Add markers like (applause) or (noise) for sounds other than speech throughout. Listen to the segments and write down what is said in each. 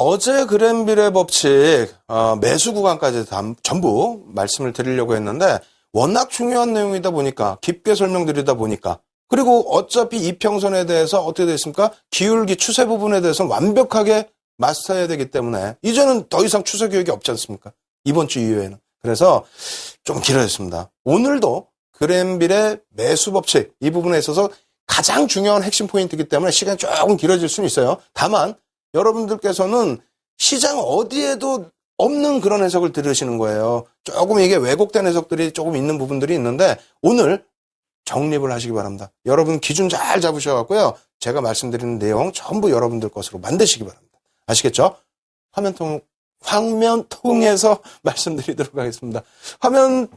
어제 그랜빌의 법칙 어, 매수 구간까지 다, 전부 말씀을 드리려고 했는데 워낙 중요한 내용이다 보니까 깊게 설명드리다 보니까 그리고 어차피 이평선에 대해서 어떻게 되어 있습니까? 기울기 추세 부분에 대해서는 완벽하게 마스터해야 되기 때문에 이제는 더 이상 추세 교육이 없지 않습니까? 이번 주 이후에는. 그래서 좀 길어졌습니다. 오늘도 그랜빌의 매수 법칙 이 부분에 있어서 가장 중요한 핵심 포인트이기 때문에 시간이 조금 길어질 수는 있어요. 다만 여러분들께서는 시장 어디에도 없는 그런 해석을 들으시는 거예요. 조금 이게 왜곡된 해석들이 조금 있는 부분들이 있는데 오늘 정립을 하시기 바랍니다. 여러분 기준 잘 잡으셔갖고요. 제가 말씀드리는 내용 전부 여러분들 것으로 만드시기 바랍니다. 아시겠죠? 화면 통, 화면 통해서 (laughs) 말씀드리도록 하겠습니다. 화면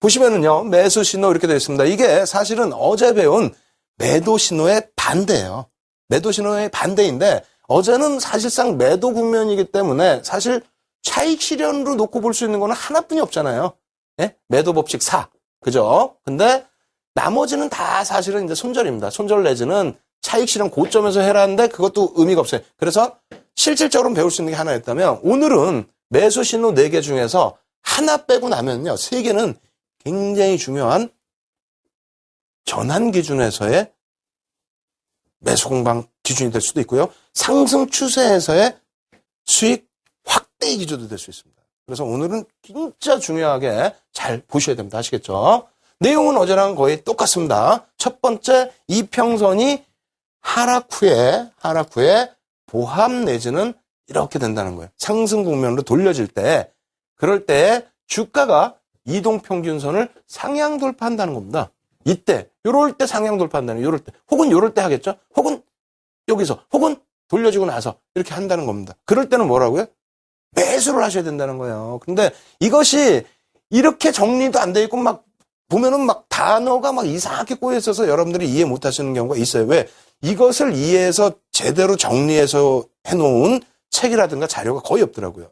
보시면은요, 매수 신호 이렇게 되어 있습니다. 이게 사실은 어제 배운 매도 신호의 반대예요. 매도 신호의 반대인데 어제는 사실상 매도 국면이기 때문에 사실 차익 실현으로 놓고 볼 수 있는 거는 하나뿐이 없잖아요. 예? 매도 법칙 4. 그죠? 근데 나머지는 다 사실은 이제 손절입니다. 손절 내지는 차익 실현 고점에서 해라는데 그것도 의미가 없어요. 그래서 실질적으로 배울 수 있는 게 하나였다면 오늘은 매수 신호 4개 중에서 하나 빼고 나면요. 3개는 굉장히 중요한 전환 기준에서의 매수 공방 기준이 될 수도 있고요. 상승 추세에서의 수익 확대 기준도 될 수 있습니다. 그래서 오늘은 진짜 중요하게 잘 보셔야 됩니다. 아시겠죠? 내용은 어제랑 거의 똑같습니다. 첫 번째 이평선이 하락 후에 하락 후에 보합 내지는 이렇게 된다는 거예요. 상승 국면으로 돌려질 때 그럴 때 주가가 이동 평균선을 상향 돌파한다는 겁니다. 이때 요럴 때 상향 돌파한다는 요럴 때 혹은 요럴 때 하겠죠. 혹은 여기서 혹은 돌려지고 나서 이렇게 한다는 겁니다. 그럴 때는 뭐라고요? 매수를 하셔야 된다는 거예요. 근데 이것이 이렇게 정리도 안 돼 있고 막 보면은 막 단어가 막 이상하게 꼬여 있어서 여러분들이 이해 못 하시는 경우가 있어요. 왜? 이것을 이해해서 제대로 정리해서 해놓은 책이라든가 자료가 거의 없더라고요.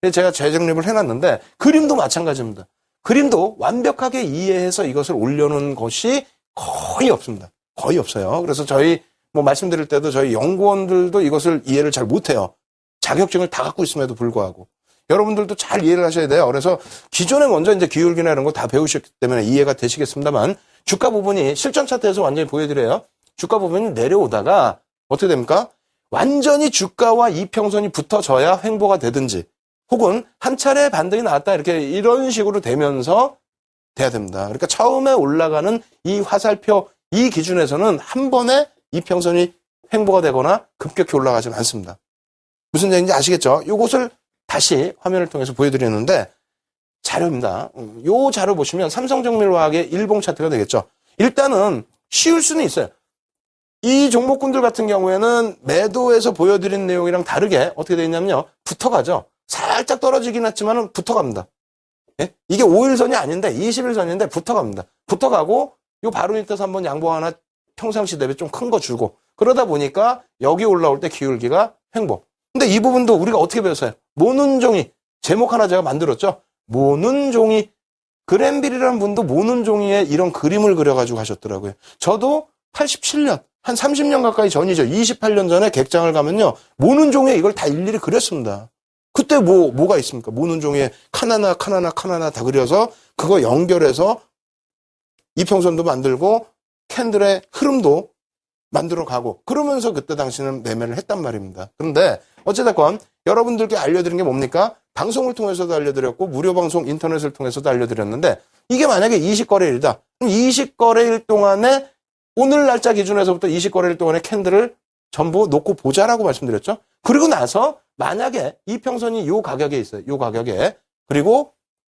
그래서 제가 재정립을 해놨는데 그림도 마찬가지입니다. 그림도 완벽하게 이해해서 이것을 올려놓은 것이 거의 없습니다. 거의 없어요. 그래서 저희 뭐 말씀드릴 때도 저희 연구원들도 이것을 이해를 잘 못해요. 자격증을 다 갖고 있음에도 불구하고. 여러분들도 잘 이해를 하셔야 돼요. 그래서 기존에 먼저 이제 기울기나 이런 거 다 배우셨기 때문에 이해가 되시겠습니다만 주가 부분이 실전 차트에서 완전히 보여드려요. 주가 부분이 내려오다가 어떻게 됩니까? 완전히 주가와 이평선이 붙어져야 횡보가 되든지 혹은 한 차례 반등이 나왔다 이렇게 이런 식으로 되면서 돼야 됩니다. 그러니까 처음에 올라가는 이 화살표 이 기준에서는 한 번에 이평선이 횡보가 되거나 급격히 올라가지는 않습니다. 무슨 얘기인지 아시겠죠? 이것을 다시 화면을 통해서 보여드리는데 자료입니다. 음, 요 자료 보시면 삼성정밀화학의 일봉 차트가 되겠죠. 일단은 쉬울 수는 있어요. 이 종목군들 같은 경우에는 매도에서 보여드린 내용이랑 다르게 어떻게 되어 있냐면요. 붙어가죠. 살짝 떨어지긴 했지만 붙어갑니다. 예? 이게 5일선이 아닌데 20일선인데 붙어갑니다. 붙어가고 요 바로 밑에서 한번 양보 하나 평상시 대비 좀 큰 거 주고 그러다 보니까 여기 올라올 때 기울기가 횡보. 근데 이 부분도 우리가 어떻게 배웠어요? 모는 종이 제목 하나 제가 만들었죠. 모는 종이 그랜빌이라는 분도 모는 종이에 이런 그림을 그려가지고 하셨더라고요. 저도 87년 한 30년 가까이 전이죠. 28년 전에 객장을 가면요. 모는 종이에 이걸 다 일일이 그렸습니다. 그때 뭐 뭐가 있습니까? 모는 종이에 칸하나 칸하나 칸하나 다 그려서 그거 연결해서 이평선도 만들고 캔들의 흐름도 만들어 가고 그러면서 그때 당시는 매매를 했단 말입니다. 그런데 어찌됐건 여러분들께 알려드린 게 뭡니까? 방송을 통해서도 알려드렸고 무료 방송 인터넷을 통해서도 알려드렸는데 이게 만약에 20거래일이다. 그럼 20거래일 동안에 오늘 날짜 기준에서부터 20거래일 동안의 캔들을 전부 놓고 보자라고 말씀드렸죠. 그리고 나서 만약에 이평선이 요 가격에 있어요. 요 가격에. 그리고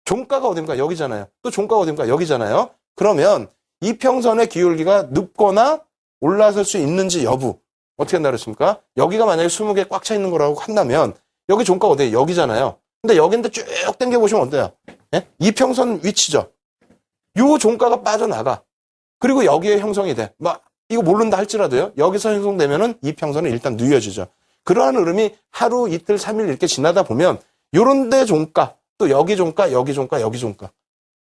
종가가 어딘가 여기잖아요. 또 종가가 어딘가 여기잖아요. 그러면 이평선의 기울기가 눕거나 올라설 수 있는지 여부 어떻게 그랬습니까? 여기가 만약에 20개 꽉 차 있는 거라고 한다면 여기 종가 어디에요? 여기잖아요. 근데 여긴데 쭉 당겨 보시면 어때요? 예? 이평선 위치죠. 요 종가가 빠져나가. 그리고 여기에 형성이 돼. 막 이거 모른다 할지라도요. 여기서 형성되면은 이평선은 일단 누여지죠. 그러한 흐름이 하루, 이틀, 삼일 이렇게 지나다 보면 요런 데 종가, 또 여기 종가, 여기 종가, 여기 종가.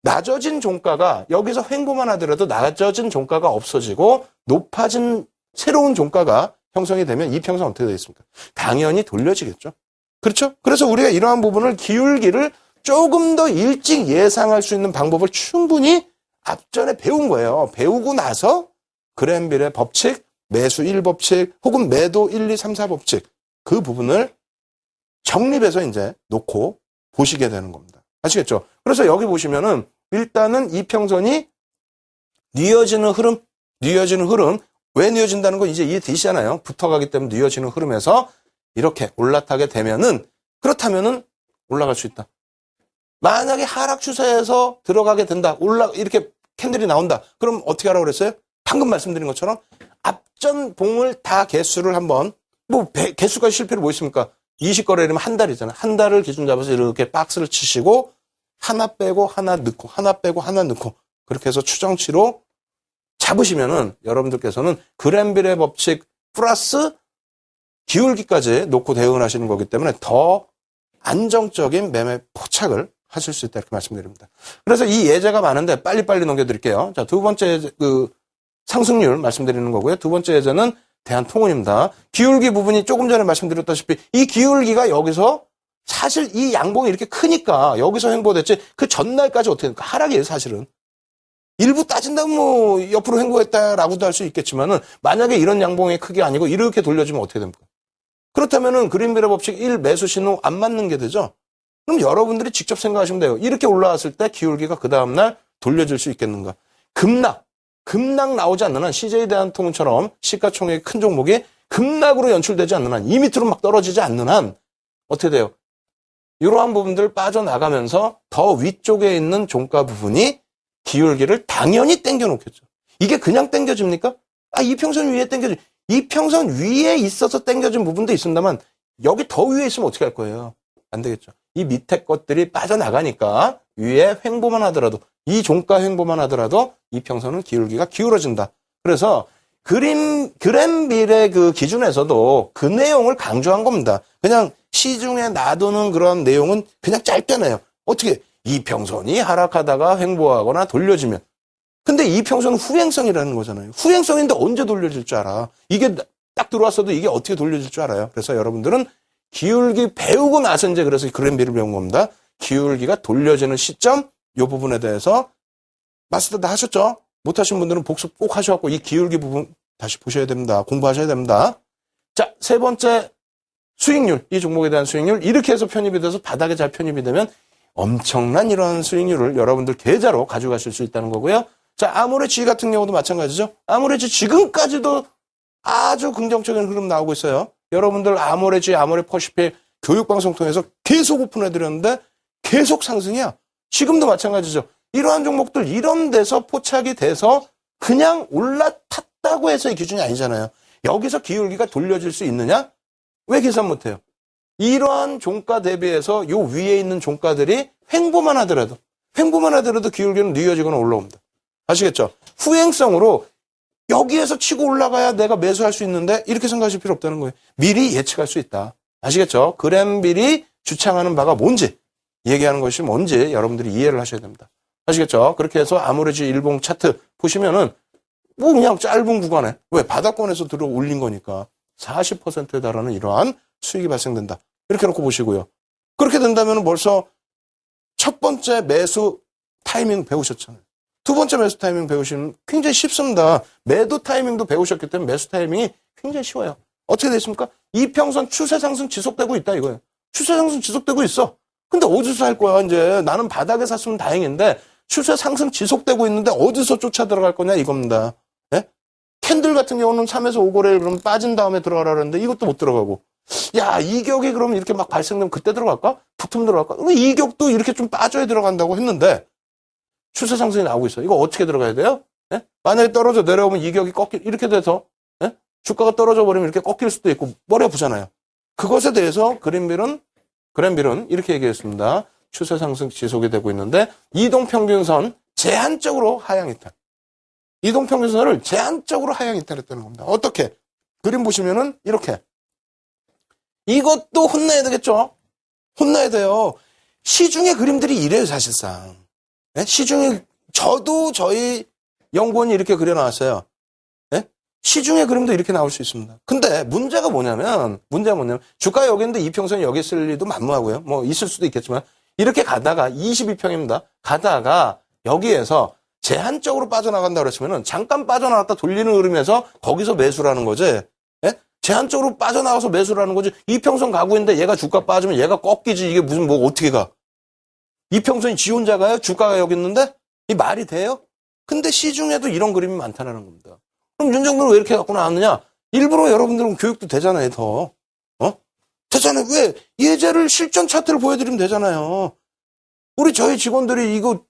낮아진 종가가 여기서 횡보만 하더라도 낮아진 종가가 없어지고 높아진 새로운 종가가 형성이 되면 이 평선 어떻게 되겠습니까? 당연히 돌려지겠죠. 그렇죠? 그래서 우리가 이러한 부분을 기울기를 조금 더 일찍 예상할 수 있는 방법을 충분히 앞전에 배운 거예요. 배우고 나서 그랜빌의 법칙, 매수 1법칙, 혹은 매도 1, 2, 3, 4법칙 그 부분을 정립해서 이제 놓고 보시게 되는 겁니다. 아시겠죠? 그래서 여기 보시면은 일단은 이평선이 뉘어지는 흐름, 뉘어지는 흐름, 왜 뉘어진다는 건 이제 이해되시잖아요. 붙어가기 때문에 뉘어지는 흐름에서 이렇게 올라타게 되면은 그렇다면은 올라갈 수 있다. 만약에 하락 추세에서 들어가게 된다. 올라 이렇게 캔들이 나온다. 그럼 어떻게 하라고 그랬어요? 방금 말씀드린 것처럼 앞전 봉을 다 개수를 한번 뭐 배- 개수가 실패를 뭐 있습니까? 20거래라면 한 달이잖아. 한 달을 기준 잡아서 이렇게 박스를 치시고 하나 빼고 하나 넣고 하나 빼고 하나 넣고 그렇게 해서 추정치로 잡으시면은 여러분들께서는 그랜빌의 법칙 플러스 기울기까지 놓고 대응을 하시는 거기 때문에 더 안정적인 매매 포착을 하실 수 있다 이렇게 말씀드립니다. 그래서 이 예제가 많은데 빨리빨리 넘겨드릴게요. 자, 두 번째 그 상승률 말씀드리는 거고요. 두 번째 예제는 대한통운입니다. 기울기 부분이 조금 전에 말씀드렸다시피 이 기울기가 여기서 사실 이 양봉이 이렇게 크니까 여기서 횡보됐지 그 전날까지 어떻게 됩니까? 하락이에요, 사실은. 일부 따진다면 뭐 옆으로 횡보했다라고도 할 수 있겠지만은 만약에 이런 양봉의 크기 아니고 이렇게 돌려주면 어떻게 됩니까? 그렇다면은 그린벨의 법칙 1 매수 신호 안 맞는 게 되죠? 그럼 여러분들이 직접 생각하시면 돼요. 이렇게 올라왔을 때 기울기가 그 다음 날 돌려줄 수 있겠는가? 급락, 급락 나오지 않는 한 CJ 대한통운처럼 시가총액 큰 종목이 급락으로 연출되지 않는 한, 이 밑으로 막 떨어지지 않는 한, 어떻게 돼요? 이러한 부분들 빠져나가면서 더 위쪽에 있는 종가 부분이 기울기를 당연히 땡겨 놓겠죠. 이게 그냥 땡겨집니까? 아, 이평선 위에 땡겨지. 이평선 위에 있어서 땡겨진 부분도 있습니다만, 여기 더 위에 있으면 어떻게 할 거예요? 안 되겠죠. 이 밑에 것들이 빠져나가니까 위에 횡보만 하더라도 이 종가 횡보만 하더라도 이 평선은 기울기가 기울어진다. 그래서 그림 그랜빌의 그 기준에서도 그 내용을 강조한 겁니다. 그냥 시중에 놔두는 그런 내용은 그냥 짧잖아요. 어떻게 이 평선이 하락하다가 횡보하거나 돌려지면 근데 이 평선은 후행성이라는 거잖아요. 후행성인데 언제 돌려질 줄 알아? 이게 딱 들어왔어도 이게 어떻게 돌려질 줄 알아요? 그래서 여러분들은 기울기 배우고 나서 이제 그래서 그랜비를 배운 겁니다. 기울기가 돌려지는 시점 이 부분에 대해서 마스터 다 하셨죠? 못하신 분들은 복습 꼭 하셔갖고 이 기울기 부분 다시 보셔야 됩니다. 공부하셔야 됩니다. 자, 세 번째 수익률, 이 종목에 대한 수익률 이렇게 해서 편입이 돼서 바닥에 잘 편입이 되면 엄청난 이런 수익률을 여러분들 계좌로 가져가실 수 있다는 거고요. 자, 아모레지 같은 경우도 마찬가지죠. 아모레지 지금까지도 아주 긍정적인 흐름 나오고 있어요. 여러분들 아모레지, 아모레 퍼시픽 교육방송 통해서 계속 오픈해드렸는데 계속 상승이야. 지금도 마찬가지죠. 이러한 종목들 이런 데서 포착이 돼서 그냥 올라탔다고 해서 이 기준이 아니잖아요. 여기서 기울기가 돌려질 수 있느냐? 왜 계산 못해요? 이러한 종가 대비해서 요 위에 있는 종가들이 횡보만 하더라도 횡보만 하더라도 기울기는 뉘어지거나 올라옵니다. 아시겠죠? 후행성으로 여기에서 치고 올라가야 내가 매수할 수 있는데 이렇게 생각하실 필요 없다는 거예요. 미리 예측할 수 있다. 아시겠죠? 그랜빌이 주창하는 바가 뭔지 얘기하는 것이 뭔지 여러분들이 이해를 하셔야 됩니다. 아시겠죠? 그렇게 해서 아무래지 일봉 차트 보시면은 뭐 그냥 짧은 구간에 왜 바닥권에서 들어 올린 거니까 40%에 달하는 이러한 수익이 발생된다. 이렇게 놓고 보시고요. 그렇게 된다면 벌써 첫 번째 매수 타이밍 배우셨잖아요. 두 번째 매수 타이밍 배우시면 굉장히 쉽습니다. 매도 타이밍도 배우셨기 때문에 매수 타이밍이 굉장히 쉬워요. 어떻게 됐습니까? 이평선 추세 상승 지속되고 있다 이거예요. 추세 상승 지속되고 있어. 근데 어디서 살 거야 이제 나는 바닥에 샀으면 다행인데 추세 상승 지속되고 있는데 어디서 쫓아 들어갈 거냐 이겁니다. 예? 캔들 같은 경우는 3에서 5거래일 그럼 빠진 다음에 들어가라 그러는데 이것도 못 들어가고 야 이격이 그럼 이렇게 막 발생되면 그때 들어갈까? 붙으면 들어갈까? 이격도 이렇게 좀 빠져야 들어간다고 했는데 추세 상승이 나오고 있어. 이거 어떻게 들어가야 돼요? 예? 만약에 떨어져 내려오면 이격이 꺾일 이렇게 돼서 예? 주가가 떨어져 버리면 이렇게 꺾일 수도 있고 머리 아프잖아요. 그것에 대해서 그린빌은 그랜빌은 이렇게 얘기했습니다. 추세 상승 지속이 되고 있는데 이동 평균선 제한적으로 하향 이탈. 이동 평균선을 제한적으로 하향 이탈했다는 겁니다. 어떻게? 그림 보시면은 이렇게. 이것도 혼나야 되겠죠? 혼나야 돼요. 시중의 그림들이 이래요, 사실상. 예? 시중에 저도 저희 연구원이 이렇게 그려놨어요. 예? 시중의 그림도 이렇게 나올 수 있습니다. 근데 문제가 뭐냐면, 문제가 뭐냐면, 주가 여기 있는데 이평선이 여기 있을 리도 만무하고요. 뭐 있을 수도 있겠지만, 이렇게 가다가 22평입니다. 가다가 여기에서 제한적으로 빠져나간다 그랬으면은 잠깐 빠져나갔다 돌리는 흐름에서 거기서 매수라는 거지. 예? 제한적으로 빠져나가서 매수라는 거지. 이평선 가고 있는데 얘가 주가 빠지면 얘가 꺾이지. 이게 무슨 뭐 어떻게 가? 이평선이 지 혼자 가요? 주가가 여기 있는데? 이 말이 돼요? 근데 시중에도 이런 그림이 많다는 겁니다. 그럼 윤정도는 왜 이렇게 갖고 나왔느냐? 일부러 여러분들은 교육도 되잖아요, 더. 어? 되잖아요. 왜? 예제를 실전 차트를 보여드리면 되잖아요. 우리 저희 직원들이 이거,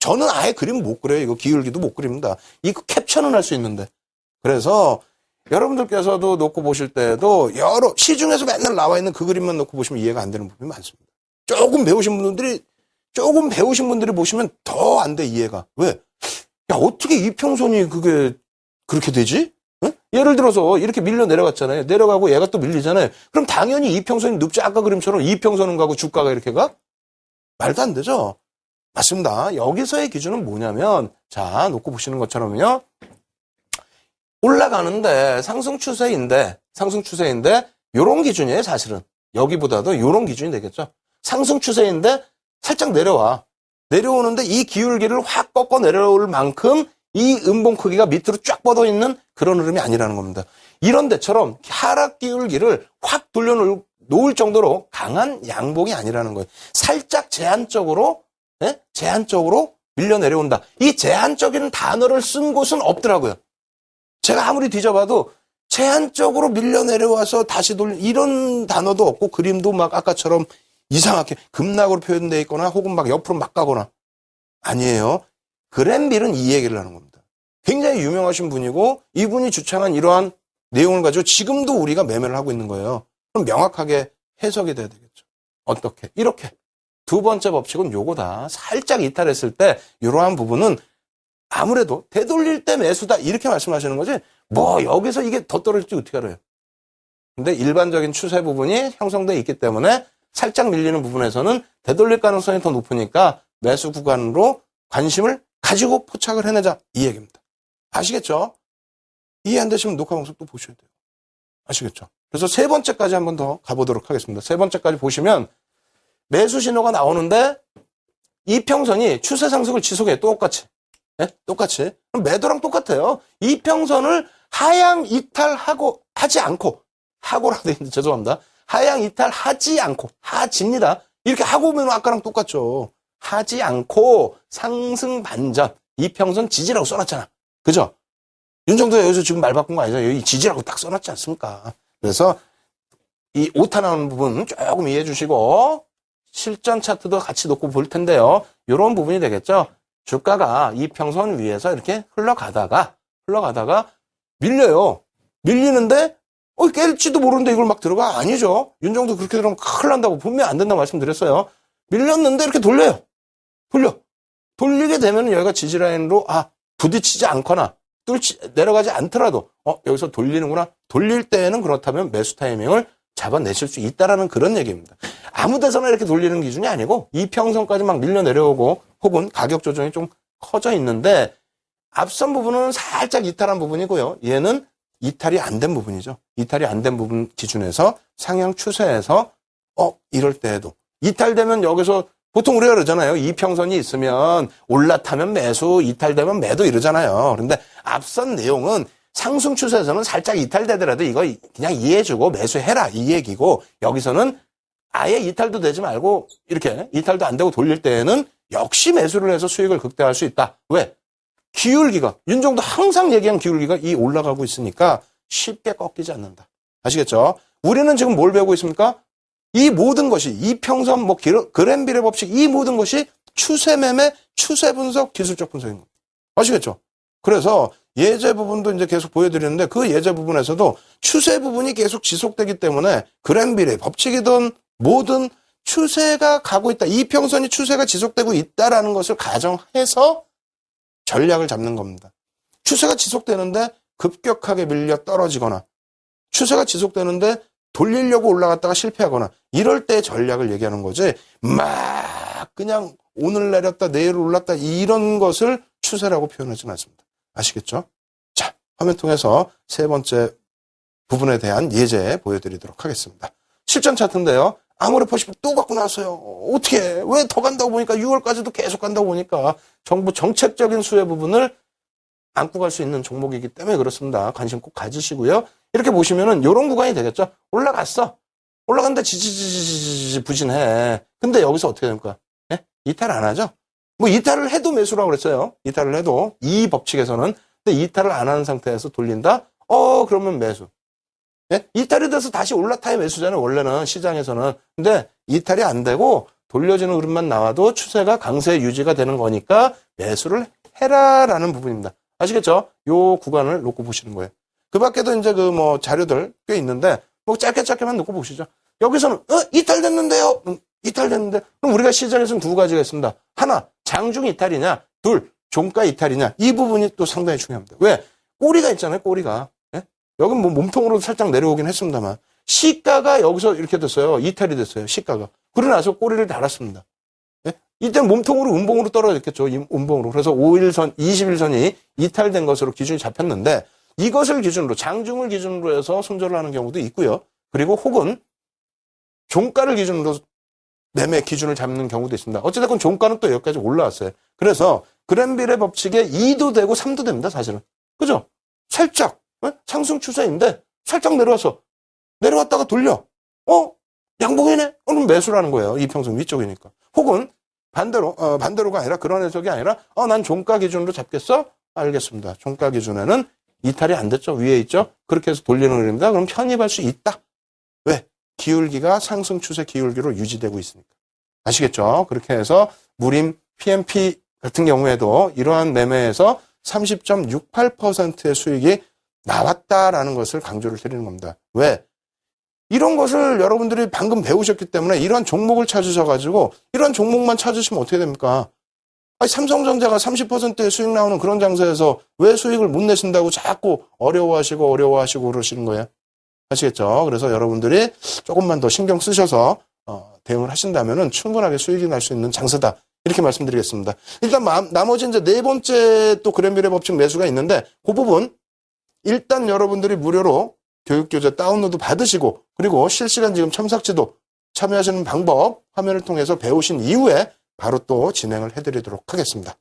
저는 아예 그림 못 그려요. 이거 기울기도 못 그립니다. 이거 캡처는 할 수 있는데. 그래서 여러분들께서도 놓고 보실 때도 여러, 시중에서 맨날 나와 있는 그 그림만 놓고 보시면 이해가 안 되는 부분이 많습니다. 조금 배우신 분들이, 조금 배우신 분들이 보시면 더 안 돼, 이해가. 왜? 야, 어떻게 이평선이 그게 그렇게 되지? 응? 예를 들어서 이렇게 밀려 내려갔잖아요. 내려가고 얘가 또 밀리잖아요. 그럼 당연히 이평선이 눕지 아까 그림처럼 이평선은 가고 주가가 이렇게 가? 말도 안 되죠? 맞습니다. 여기서의 기준은 뭐냐면, 자, 놓고 보시는 것처럼요. 올라가는데 상승 추세인데, 상승 추세인데, 요런 기준이에요, 사실은. 여기보다도 요런 기준이 되겠죠. 상승 추세인데, 살짝 내려와. 내려오는데 이 기울기를 확 꺾어 내려올 만큼 이 음봉 크기가 밑으로 쫙 뻗어 있는 그런 흐름이 아니라는 겁니다. 이런 데처럼 하락 기울기를 확 돌려놓을 정도로 강한 양봉이 아니라는 거예요. 살짝 제한적으로, 예? 제한적으로 밀려 내려온다. 이 제한적인 단어를 쓴 곳은 없더라고요. 제가 아무리 뒤져봐도 제한적으로 밀려 내려와서 다시 돌 이런 단어도 없고 그림도 막 아까처럼 이상하게 급락으로 표현되어 있거나 혹은 막 옆으로 막 가거나 아니에요. 그랜빌은 이 얘기를 하는 겁니다. 굉장히 유명하신 분이고 이분이 주창한 이러한 내용을 가지고 지금도 우리가 매매를 하고 있는 거예요. 그럼 명확하게 해석이 돼야 되겠죠. 어떻게? 이렇게. 두 번째 법칙은 요거다. 살짝 이탈했을 때 이러한 부분은 아무래도 되돌릴 때 매수다 이렇게 말씀하시는 거지 뭐 여기서 이게 더 떨어질지 어떻게 알아요? 근데 일반적인 추세 부분이 형성돼 있기 때문에 살짝 밀리는 부분에서는 되돌릴 가능성이 더 높으니까 매수 구간으로 관심을 가지고 포착을 해내자 이 얘기입니다. 아시겠죠? 이해 안 되시면 녹화 방송 또 보셔야 돼요. 아시겠죠? 그래서 세 번째까지 한번 더 가보도록 하겠습니다. 세 번째까지 보시면 매수 신호가 나오는데 이평선이 추세 상승을 지속해 똑같이 네? 똑같이 그럼 매도랑 똑같아요. 이평선을 하향 이탈하고 하지 않고 하고라도 있는데 죄송합니다. 하향 이탈하지 않고 하집니다. 이렇게 하고 오면 아까랑 똑같죠. 하지 않고 상승 반전 이평선 지지라고 써놨잖아. 그죠? 윤정도 여기서 지금 말 바꾼 거 아니죠? 여기 지지라고 딱 써놨지 않습니까? 그래서 이 오타 나오는 부분 조금 이해해 주시고 실전 차트도 같이 놓고 볼 텐데요. 이런 부분이 되겠죠. 주가가 이평선 위에서 이렇게 흘러가다가 흘러가다가 밀려요. 밀리는데 어, 깰지도 모르는데 이걸 막 들어가? 아니죠. 윤정도 그렇게 들어가면 큰일 난다고 분명히 안 된다고 말씀드렸어요. 밀렸는데 이렇게 돌려요. 돌려. 돌리게 되면 여기가 지지라인으로, 아, 부딪히지 않거나, 뚫지, 내려가지 않더라도, 어, 여기서 돌리는구나. 돌릴 때에는 그렇다면 매수 타이밍을 잡아내실 수 있다라는 그런 얘기입니다. 아무 데서나 이렇게 돌리는 기준이 아니고, 이평선까지 막 밀려 내려오고, 혹은 가격 조정이 좀 커져 있는데, 앞선 부분은 살짝 이탈한 부분이고요. 얘는 이탈이 안 된 부분이죠. 이탈이 안 된 부분 기준에서 상향 추세에서 어 이럴 때에도 이탈되면 여기서 보통 우리가 그러잖아요. 이평선이 있으면 올라타면 매수, 이탈되면 매도 이러잖아요. 그런데 앞선 내용은 상승 추세에서는 살짝 이탈되더라도 이거 그냥 이해해주고 매수해라 이 얘기고 여기서는 아예 이탈도 되지 말고 이렇게 이탈도 안 되고 돌릴 때에는 역시 매수를 해서 수익을 극대화할 수 있다. 왜? 기울기가 윤정도 항상 얘기한 기울기가 이 올라가고 있으니까 쉽게 꺾이지 않는다. 아시겠죠? 우리는 지금 뭘 배우고 있습니까? 이 모든 것이 이평선 뭐 그랜빌의 법칙 이 모든 것이 추세 매매, 추세 분석, 기술적 분석인 겁니다. 아시겠죠? 그래서 예제 부분도 이제 계속 보여드리는데 그 예제 부분에서도 추세 부분이 계속 지속되기 때문에 그랜빌의 법칙이든 뭐든 추세가 가고 있다. 이평선이 추세가 지속되고 있다라는 것을 가정해서 전략을 잡는 겁니다. 추세가 지속되는데 급격하게 밀려 떨어지거나 추세가 지속되는데 돌리려고 올라갔다가 실패하거나 이럴 때 전략을 얘기하는 거지 막 그냥 오늘 내렸다 내일 올랐다 이런 것을 추세라고 표현하지는 않습니다. 아시겠죠? 자 화면 통해서 세 번째 부분에 대한 예제 보여드리도록 하겠습니다. 실전 차트인데요. 아무리 보시면 또 갖고 나왔어요. 어떻게 왜 더 간다고 보니까 6월까지도 계속 간다고 보니까 정부 정책적인 수혜 부분을 안고 갈 수 있는 종목이기 때문에 그렇습니다. 관심 꼭 가지시고요. 이렇게 보시면은 이런 구간이 되겠죠. 올라갔어. 올라간다 지지지지지 부진해. 근데 여기서 어떻게 됩니까? 예? 이탈 안 하죠? 뭐 이탈을 해도 매수라고 그랬어요. 이탈을 해도 이 법칙에서는 근데 이탈을 안 하는 상태에서 돌린다. 어 그러면 매수. 예? 이탈이 돼서 다시 올라타야 매수잖아요. 원래는 시장에서는. 근데 이탈이 안 되고 돌려지는 흐름만 나와도 추세가 강세 유지가 되는 거니까 매수를 해라라는 부분입니다. 아시겠죠? 요 구간을 놓고 보시는 거예요. 그 밖에도 이제 그 뭐 자료들 꽤 있는데 뭐 짧게 짧게만 놓고 보시죠. 여기서는 어 이탈됐는데요. 음, 이탈됐는데 그럼 우리가 시장에서는 두 가지가 있습니다. 하나 장중 이탈이냐, 둘 종가 이탈이냐 이 부분이 또 상당히 중요합니다. 왜 꼬리가 있잖아요. 꼬리가 예? 여기 뭐 몸통으로 살짝 내려오긴 했습니다만 시가가 여기서 이렇게 됐어요. 이탈이 됐어요. 시가가 그러고 나서 꼬리를 달았습니다. 예? 이때는 몸통으로 음봉으로 떨어졌겠죠. 이 음봉으로. 그래서 5일선, 20일선이 이탈된 것으로 기준이 잡혔는데 이것을 기준으로 장중을 기준으로 해서 손절을 하는 경우도 있고요. 그리고 혹은 종가를 기준으로 매매 기준을 잡는 경우도 있습니다. 어찌됐건 종가는 또 여기까지 올라왔어요. 그래서 그랜빌의 법칙에 2도 되고 3도 됩니다. 사실은. 그죠? 살짝 어? 상승 추세인데 살짝 내려와서 내려왔다가 돌려. 어? 양봉이네? 그럼 매수라는 거예요. 이평선 위쪽이니까. 혹은 반대로 어, 반대로가 아니라 그런 해석이 아니라 어, 난 종가 기준으로 잡겠어? 알겠습니다. 종가 기준에는 이탈이 안 됐죠. 위에 있죠. 그렇게 해서 돌리는 흐름입니다. 그럼 편입할 수 있다. 왜? 기울기가 상승 추세 기울기로 유지되고 있으니까. 아시겠죠? 그렇게 해서 무림 PMP 같은 경우에도 이러한 매매에서 30.68%의 수익이 나왔다라는 것을 강조를 드리는 겁니다. 왜? 이런 것을 여러분들이 방금 배우셨기 때문에 이런 종목을 찾으셔가지고 이런 종목만 찾으시면 어떻게 됩니까? 아니, 삼성전자가 30%의 수익 나오는 그런 장사에서 왜 수익을 못 내신다고 자꾸 어려워하시고 어려워하시고 그러시는 거예요? 아시겠죠? 그래서 여러분들이 조금만 더 신경 쓰셔서 어, 대응을 하신다면 충분하게 수익이 날 수 있는 장사다. 이렇게 말씀드리겠습니다. 일단 마, 나머지 이제 네 번째 또 그랜빌의 법칙 매수가 있는데 그 부분 일단 여러분들이 무료로 교육교재 다운로드 받으시고 그리고 실시간 지금 첨삭지도 참여하시는 방법 화면을 통해서 배우신 이후에 바로 또 진행을 해드리도록 하겠습니다.